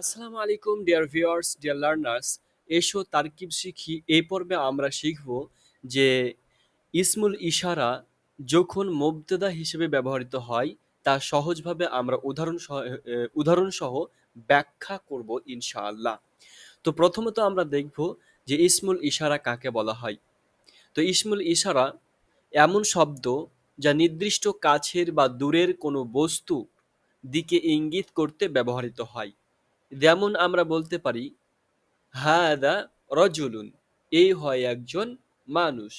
আসসালামু আলাইকুম dear viewers dear learners এসো তারকিব শিখি। এই পর্বে আমরা শিখব যে ইসমুল ইশারা যখন মুবতাদা হিসেবে ব্যবহৃত হয় তা সহজভাবে আমরা উদাহরণ সহ এ, উদাহরণ সহ ব্যাখ্যা করব ইনশাআল্লাহ। তো প্রথমত আমরা দেখব যে ইসমুল ইশারা কাকে বলা হয়। তো ইসমুল ইশারা এমন শব্দ যা নির্দিষ্ট কাছের বা দূরের কোনো বস্তু দিকে ইঙ্গিত করতে ব্যবহৃত হয়। যেমন আমরা বলতে পারি, হাদা রজুলুন এই হয় একজন মানুষ।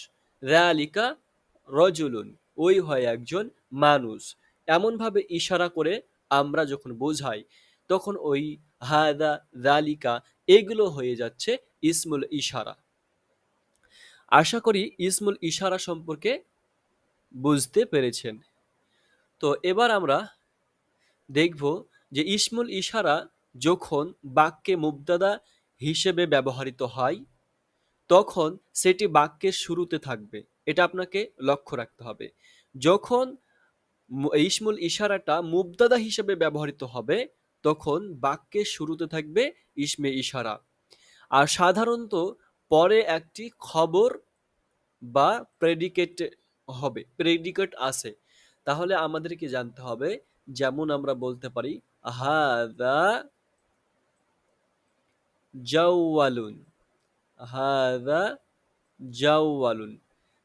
রালিকা রজুলুন ওই হয় একজন মানুষ। এমনভাবে ইশারা করে আমরা যখন বোঝাই, তখন ওই হাদা রালিকা এগুলো হয়ে যাচ্ছে ইসমুল ইশারা। আশা করি ইসমুল ইশারা সম্পর্কে বুঝতে পেরেছেন। তো এবার আমরা দেখব যে ইসমুল ইশারা যখন বাক্যে মুবতাদা হিসেবে ব্যবহৃত হয়, তখন সেটি বাক্যের শুরুতে থাকবে। এটা আপনাকে লক্ষ্য রাখতে হবে। যখন ইসমুল ইশারাটা মুবতাদা হিসেবে ব্যবহৃত হবে, তখন বাক্যের শুরুতে থাকবে ইসমে ইশারা। আর সাধারণত পরে একটি খবর বা প্রেডিকেট হবে প্রেডিকেট আছে। তাহলে আমাদেরকে জানতে হবে, যেমন আমরা বলতে পারি, হাদা জাওয়ালুন, হাদা জাওয়ালুন।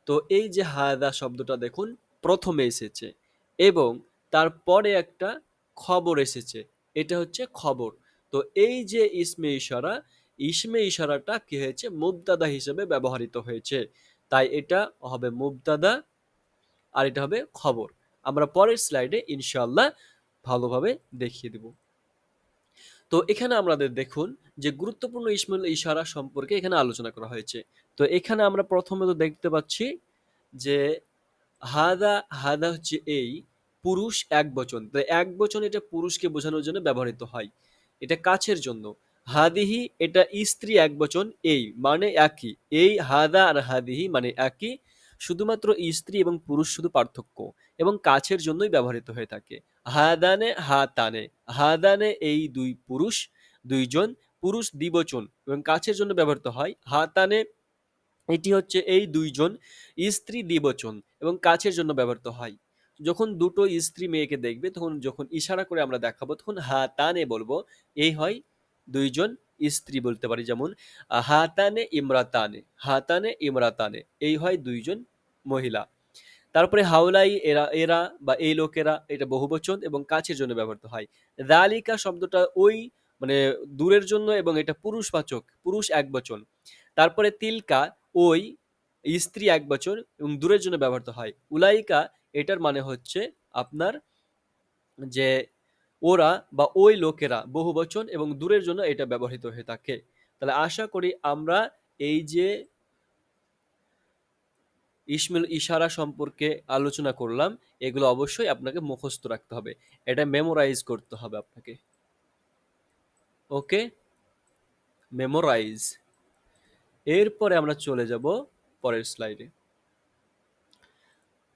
তো এই যে হাদা শব্দটা দেখুন, প্রথমে এসেছে এবং তারপরে একটা খবর এসেছে। এটা হচ্ছে খবর। তো এই যে ইসমে ইশারা, ইসমে ইশারাটা কি হয়েছে? মুবতাদা হিসেবে ব্যবহৃত হয়েছে। তাই এটা হবে মুবতাদা আর এটা হবে খবর। আমরা পরের স্লাইডে ইনশাল্লাহ ভালোভাবে দেখিয়ে দেব। তো এখানে আমাদের দেখুন যে গুরুত্বপূর্ণ ইসমুল ইশারা সম্পর্কে এখানে আলোচনা করা হয়েছে। তো এখানে আমরা প্রথমে তো দেখতে পাচ্ছি যে হাদা হাদা হচ্ছে এই পুরুষ এক বচন। তো এক বচন এটা পুরুষকে বোঝানোর জন্য ব্যবহৃত হয়। এটা কাছের জন্য। হাদিহি এটা স্ত্রী এক বচন, এই মানে একই। এই হাদা আর হাদিহি মানে একই। শুধুমাত্র স্ত্রী এবং পুরুষ শুধু পার্থক্য এবং কাছের জন্যই ব্যবহৃত হয়ে থাকে। হাদানে, হাতানে। হাদানে এই দুই পুরুষ, দুইজন পুরুষ দ্বিবচন এবং কাছের জন্য ব্যবহৃত হয়। হাতানে এটি হচ্ছে এই দুইজন স্ত্রী দ্বিবচন এবং কাছের জন্য ব্যবহৃত হয়। যখন দুটো স্ত্রী মেয়েকে দেখবে, তখন যখন ইশারা করে আমরা দেখাবো, তখন হাতানে বলব, এই হয় দুইজন স্ত্রী বলতে পারি। যেমন, হাতানে ইমরাতানে হাতানে ইমরাতানে, এই হয় দুইজন মহিলা। তারপরে হাওলাই, এরা এরা বা এই লোকেরা এটা বহুবচন এবং কাছের জন্য ব্যবহৃত হয়। দালিকা শব্দটা ওই মানে দূরের জন্য এবং এটা পুরুষবাচক, পুরুষ এক বচন তারপরে তিলকা, ওই স্ত্রী এক বচন এবং দূরের জন্য ব্যবহৃত হয়। উলাইকা এটার মানে হচ্ছে আপনার যে ওরা বা ওই লোকেরা বহু বচন এবং দূরের জন্য এটা ব্যবহৃত হয়ে থাকে। তাহলে আশা করি আমরা এই যে ইসমিল ইশারা সম্পর্কে আলোচনা করলাম, এগুলো অবশ্যই আপনাকে মুখস্থ রাখতে হবে। এটা মেমোরাইজ করতে হবে আপনাকে। ওকে? মেমোরাইজ এরপরে আমরা চলে যাব পরের স্লাইডে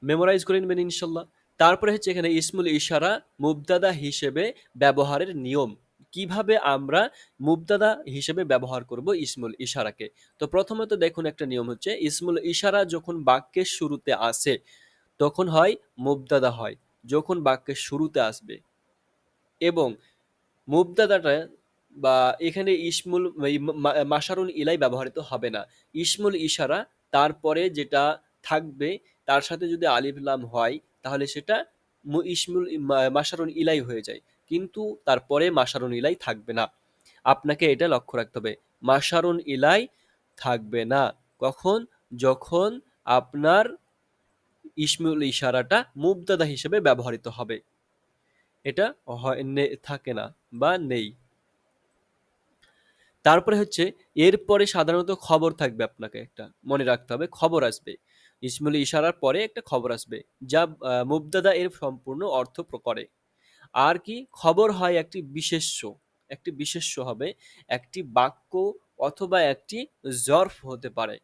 মেমোরাইজ করে নেবেন ইনশাল্লাহ। তারপরে হচ্ছে এখানে ইসমুল ইশারা মুবদাদা হিসেবে ব্যবহারের নিয়ম কীভাবে আমরা মুবদাদা হিসেবে ব্যবহার করব ইসমুল ইশারাকে? তো প্রথমত দেখুন একটা নিয়ম হচ্ছে, ইসমুল ইশারা যখন বাক্যের শুরুতে আসে, তখন হয় মুবদাদা হয়, যখন বাক্যের শুরুতে আসবে। এবং মুবদাদাটা বা এখানে ইসমুল মাসারুল ইলাই ব্যবহৃত হবে না। ইসমুল ইশারা তারপরে যেটা থাকবে, তার সাথে যদি আলিফ লাম হয়, তাহলে সেটা ইসমুল মাসারুল ইলাই হয়ে যায়। কিন্তু তারপরে মাসারুল ইলাই থাকবে না। আপনাকে এটা লক্ষ্য রাখতে হবে মাসারুন ইলাই থাকবে না। কখন? যখন আপনার ইসমুল ইশারাটা মুবতাদা হিসেবে ব্যবহৃত হবে। এটা থাকে না বা নেই। তারপরে হচ্ছে এরপরে সাধারণত খবর থাকবে আপনাকে একটা মনে রাখতে হবে খবর আসবে। ইসমুল ইশারার পরে একটা খবর আসবে যা আহ, মুবতাদা এর সম্পূর্ণ অর্থ করে আর কি খবর হয় একটি বিশেষ্য একটি বিশেষ্য হবে, একটি বাক্য অথবা একটি জর্ফ হতে পারে।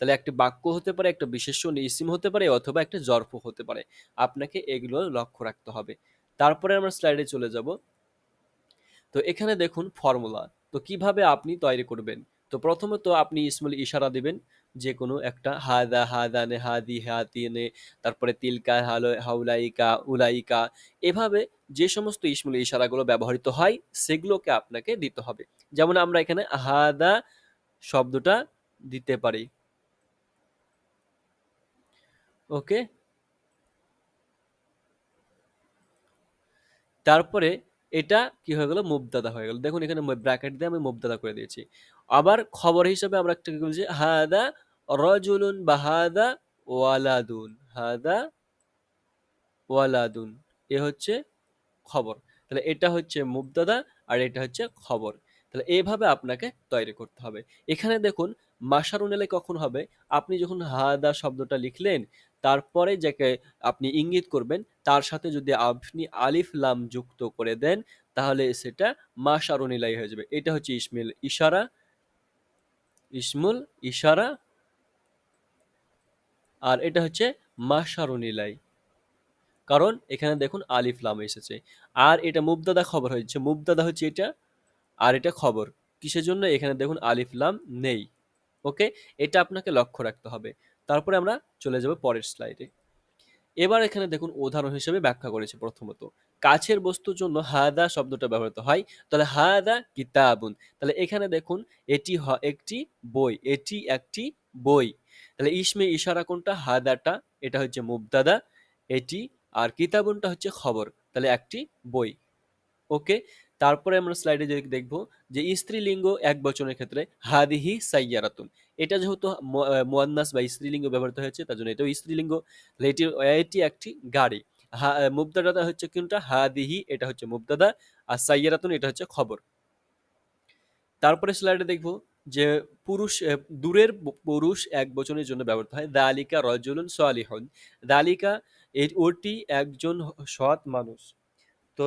তাহলে একটি বাক্য হতে পারে, একটা বিশেষ্য ইসিম হতে পারে অথবা একটা জর্ফ হতে পারে। আপনাকে এগুলো লক্ষ্য রাখতে হবে। তারপরে আমরা স্লাইডে চলে যাব। তো তো এখানে দেখুন ফর্মুলা। তো কীভাবে আপনি তৈরি করবেন? তো প্রথমত আপনি ইসমুল ইশারা দিবেন। যে কোনো একটা হাদা, হাদানে, হাদি, হাতিনে, তারপরে তিলকা, হালো, হাউলাইকা, উলাইকা, এভাবে যে সমস্ত ইসমুল ইশারাগুলো ব্যবহৃত হয়, সেগুলোকে আপনাকে দিতে হবে। যেমন আমরা এখানে হাদা শব্দটা দিতে পারি। ওকে? তারপরে এটা কি হয়ে গেল? মুবদাদা হয়ে গেল। দেখুন এখানে ব্র্যাকেট দিয়ে আমি মুবদাদা করে দিয়েছি। আবার খবর হিসেবে আমরা একটা কি বলছি হাদা রজুলুন বা হাদা ওয়ালাদুন হাদা ওয়ালাদুন। এ হচ্ছে খবর। তাহলে এটা হচ্ছে মুবদাদা আর এটা হচ্ছে খবর। তাহলে এইভাবে আপনাকে তৈরি করতে হবে। এখানে দেখুন মাসারুন এলে কখন হবে? আপনি যখন হাদা শব্দটা লিখলেন, তারপরে যাকে আপনি ইঙ্গিত করবেন, তার সাথে যদি আপনি আলিফ লাম যুক্ত করে দেন, তাহলে সেটা মাসারুনিলাই হয়ে যাবে। এটা হচ্ছে ইসমিল ইশারা, ইসমুল ইশারা আর এটা হচ্ছে মাসারুনিলাই কারণ এখানে দেখুন আলিফ লাম এসেছে। আর এটা মুবদাদা খবর হয়েছে। মুবদাদা হচ্ছে এটা আর এটা খবর। কিসের জন্য? এখানে দেখুন আলিফ লাম নেই। ওকে? এটা আপনাকে লক্ষ্য রাখতে হবে। তারপরে আমরা চলে যাব পরের স্লাইডে। এবার এখানে দেখুন উদাহরণ হিসেবে ব্যাখ্যা করেছে প্রথমত। কাছের বস্তুর জন্য হাদা শব্দটা ব্যবহৃত হয়। তাহলে হাদা কিতাবুন। তাহলে এখানে দেখুন এটি একটি বই। এটি একটি বই। তাহলে ইসমে ইশারা কোনটা? হাদাটা, এটা হচ্ছে মুবদাদা এটি আর কিতাবুনটা হচ্ছে খবর, তাহলে একটি বই। ওকে, তারপরে আমরা স্লাইডে যদি দেখব যে স্ত্রীলিঙ্গ এক বচনের ক্ষেত্রে, হাদিহি সাইয়ারাতুন, এটা যেহেতু মোয়ান্নাস বা স্ত্রীলিঙ্গ ব্যবহৃত হয়েছে, তার জন্য এটাও স্ত্রীলিঙ্গ এটি এটি একটি গাড়ি। হা মুবদাদা হচ্ছে কোনটা? হাদিহি, এটা হচ্ছে মুবদাদা আর সাইয়ারাতুন, এটা হচ্ছে খবর। তারপরে স্লাইডে দেখব যে পুরুষ দূরের পুরুষ এক বচনের জন্য ব্যবহৃত হয়। দালিকা রজুলুন সালিহন। দালিকা ওটি একজন সৎ মানুষ। তো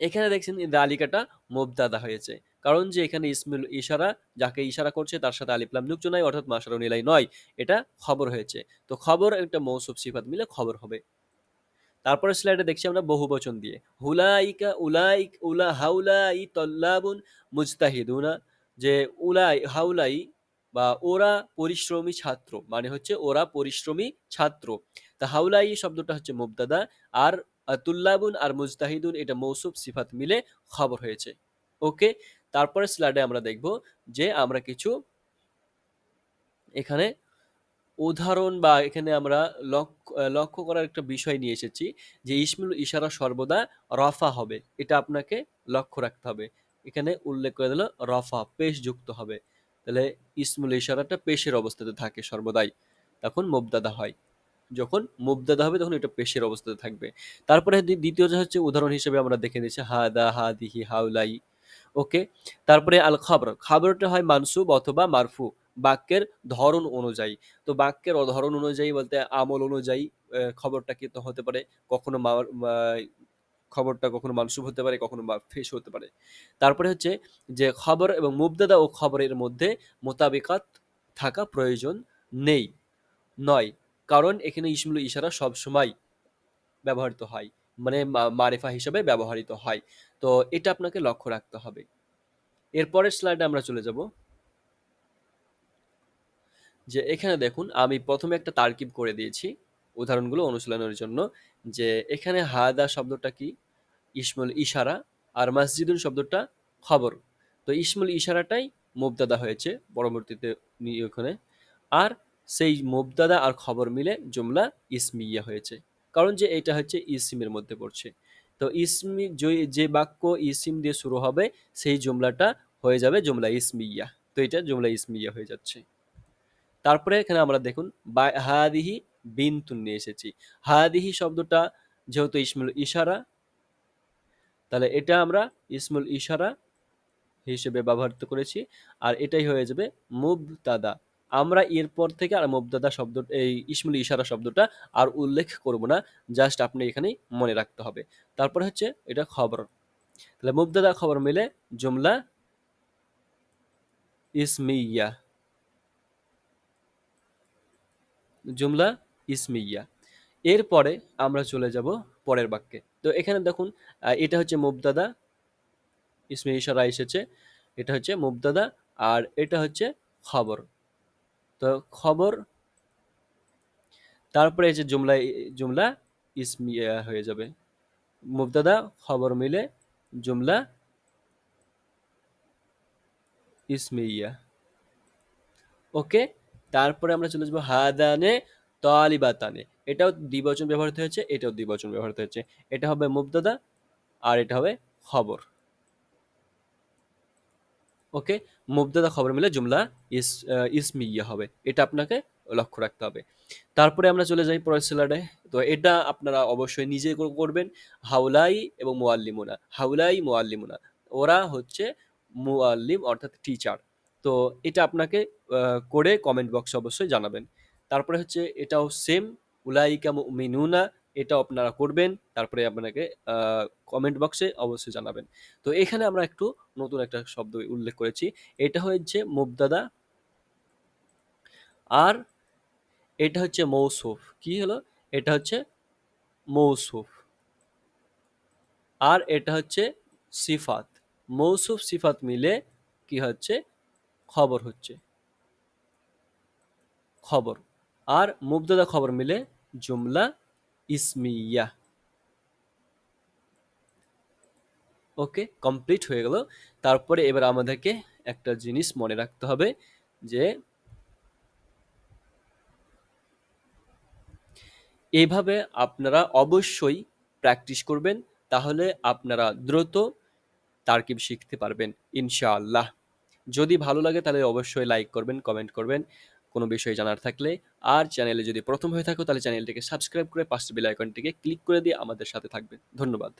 এখানে দেখছেন দালিকাটা মোবদাদা হয়েছে। কারণ যে এখানে ইসমিল ইশারা, যাকে ইশারা করছে, তার সাথে আলিফলাম যুক্ত নাই, অর্থাৎ মাসার নিলাই নয়। এটা খবর হয়েছে। তো খবর একটা মৌসুফ সিফাত মিলে খবর হবে। তারপরে স্লাইডে দেখছি আমরা বহু বচন দিয়ে। হুলাইকা উলাইক উলা হাউলাই তল্লাবুন মুজতাহিদুনা। যে উলাই, হাউলাই বা ওরা পরিশ্রমী ছাত্র মানে হচ্ছে ওরা পরিশ্রমী ছাত্র। তা হাউলাই শব্দটা হচ্ছে মুবদাদা আর তুল্লাবুন আর মুজতাহিদুন এটা মৌসুফ সিফাত মিলে খবর হয়েছে। ওকে তারপরে স্লাইডে আমরা দেখব যে আমরা কিছু এখানে উদাহরণ বা এখানে আমরা লক্ষ্য করার একটা বিষয় নিয়ে এসেছি যে ইসমুল ইশারা সর্বদা রফা হবে, এটা আপনাকে লক্ষ্য রাখতে হবে। এখানে উল্লেখ করে দিল, রফা পেশ যুক্ত হবে। তাহলে ইসমুল ইশারাটা পেশের অবস্থাতে থাকে সর্বদাই। তখন মুবদাদা হয়। যখন মুবদাদা হবে, তখন এটা পেশের অবস্থাতে থাকবে। তারপরে দ্বিতীয়টা হচ্ছে উদাহরণ হিসেবে আমরা দেখে নিচ্ছি, হাদা হাদিহি হাউলাই। ওকে? তারপরে আল খবর খবরটা হয় মানসুব অথবা মারফু, বাক্যের ধরন অনুযায়ী। তো বাক্যের ধরন অনুযায়ী বলতে আমল অনুযায়ী খবরটা কিন্তু হতে পারে? কখনো খবরটা কখনো মানসুব হতে পারে, কখনো ফেস হতে পারে। তারপরে হচ্ছে যে খবর এবং মুবদাদা ও খবরের মধ্যে মোতাবিকাত থাকা প্রয়োজন নেই। নয়, কারণ এখানে ইসমুল ইশারা সবসময় ব্যবহৃত হয় মানে মারেফা হিসাবে ব্যবহৃত হয়। তো এটা আপনাকে লক্ষ্য রাখতে হবে। এরপরের স্লাইডে আমরা চলে যাব। যে এখানে দেখুন, আমি প্রথমে একটা তারকিব করে দিয়েছি উদাহরণগুলো অনুশীলনের জন্য, যে এখানে হাদা শব্দটা কি? ইসমুল ইশারা আর মসজিদুল শব্দটা খবর। তো ইসমুল ইশারাটাই মুবদাদা হয়েছে পরবর্তীতে ওখানে। আর সেই মুবদাদা আর খবর মিলে জুমলা ইসমিয়া হয়েছে। কারণ যে এটা হচ্ছে ইসিমের মধ্যে পড়ছে। তো ইসমি যে বাক্য ইসিম দিয়ে শুরু হবে, সেই জুমলাটা হয়ে যাবে জুমলা ইসমিয়া। তো এটা জুমলা ইসমিয়া হয়ে যাচ্ছে। তারপরে এখানে আমরা দেখুন হাদিহি বিনতুন নিয়ে এসেছি। হাদিহি শব্দটা যেহেতু ইসমুল ইশারা তাহলে এটা আমরা ইসমুল ইশারা হিসেবে ব্যবহৃত করেছি, আর এটাই হয়ে যাবে মুবতাদা। আমরা এরপর থেকে আর মুবদাদা শব্দ, এই ইসমুল ইশারা শব্দটা আর উল্লেখ করব না জাস্ট আপনি এখানে মনে রাখতে হবে। তারপরে হচ্ছে এটা খবর। তাহলে মুবদাদা খবর মিলে জুমলা ইসমিয়া। জুমলা ইসমিয়া। এরপরে আমরা চলে যাব পরের বাক্যে। তো এখানে দেখুন এটা হচ্ছে মুবদাদা ইসমে ইশারা এসেছে, এটা হচ্ছে মুবতাদা আর এটা হচ্ছে খবর। তো খবর, তারপরে এই যে জুমলা জুমলা ইসমিয়া হয়ে যাবে। মুবতাদা, খবর মিলে জুমলা ইসমিয়া। ওকে, তারপরে আমরা চলে যাব হাদানে তালিবাতানে। এটাও দ্বিবচন ব্যবহৃত হয়েছে, এটাও দ্বিবচন ব্যবহৃত হয়েছে। এটা হবে মুবতাদা আর এটা হবে খবর। ওকে? মুবতাদা খবর মিলে জুমলা ইস ইসমিয়া হবে। এটা আপনাকে লক্ষ্য রাখতে হবে। তারপরে আমরা চলে যাই পরের স্লাইডে তো এটা আপনারা অবশ্যই নিজে করবেন। হাউলাই এবং মুআল্লিমুনা। হাউলাই, মুআল্লিমুনা। ওরা হচ্ছে মুআল্লিম অর্থাৎ টিচার তো এটা আপনাকে করে কমেন্ট বক্সে অবশ্যই জানাবেন। তারপরে হচ্ছে এটাও সেম উলাইকা মুমিনুনা এটা আপনারা করবেন। তারপরে আপনাকে কমেন্ট বক্সে অবশ্যই জানাবেন। তো এখানে আমরা একটু নতুন একটা শব্দ উল্লেখ করেছি। এটা হচ্ছে মুবদাদা আর এটা হচ্ছে মৌসুফ। কি হলো? এটা হচ্ছে মৌসুফ। আর এটা হচ্ছে সিফাত। মৌসুফ, সিফাত মিলে কি হচ্ছে? খবর হচ্ছে। খবর। আর মুবদাদা খবর মিলে জুমলা ইসমিয়া। ওকে, কমপ্লিট হয়ে গেল। তারপরে এবার আমাদেরকে একটা জিনিস মনে রাখতে হবে যে এইভাবে আপনারা অবশ্যই প্র্যাকটিস করবেন, তাহলে আপনারা দ্রুত তারকিব শিখতে পারবেন, ইনশাআল্লাহ। যদি ভালো লাগে তাহলে অবশ্যই লাইক করবেন, কমেন্ট করবেন। কোনো বিষয়ে জানার থাকলে আর চ্যানেলে যদি প্রথম হয়ে থাকো, তাহলে চ্যানেলটিকে সাবস্ক্রাইব করে পাশের বেল আইকনটিকে ক্লিক করে দিয়ে আমাদের সাথে থাকবে। ধন্যবাদ।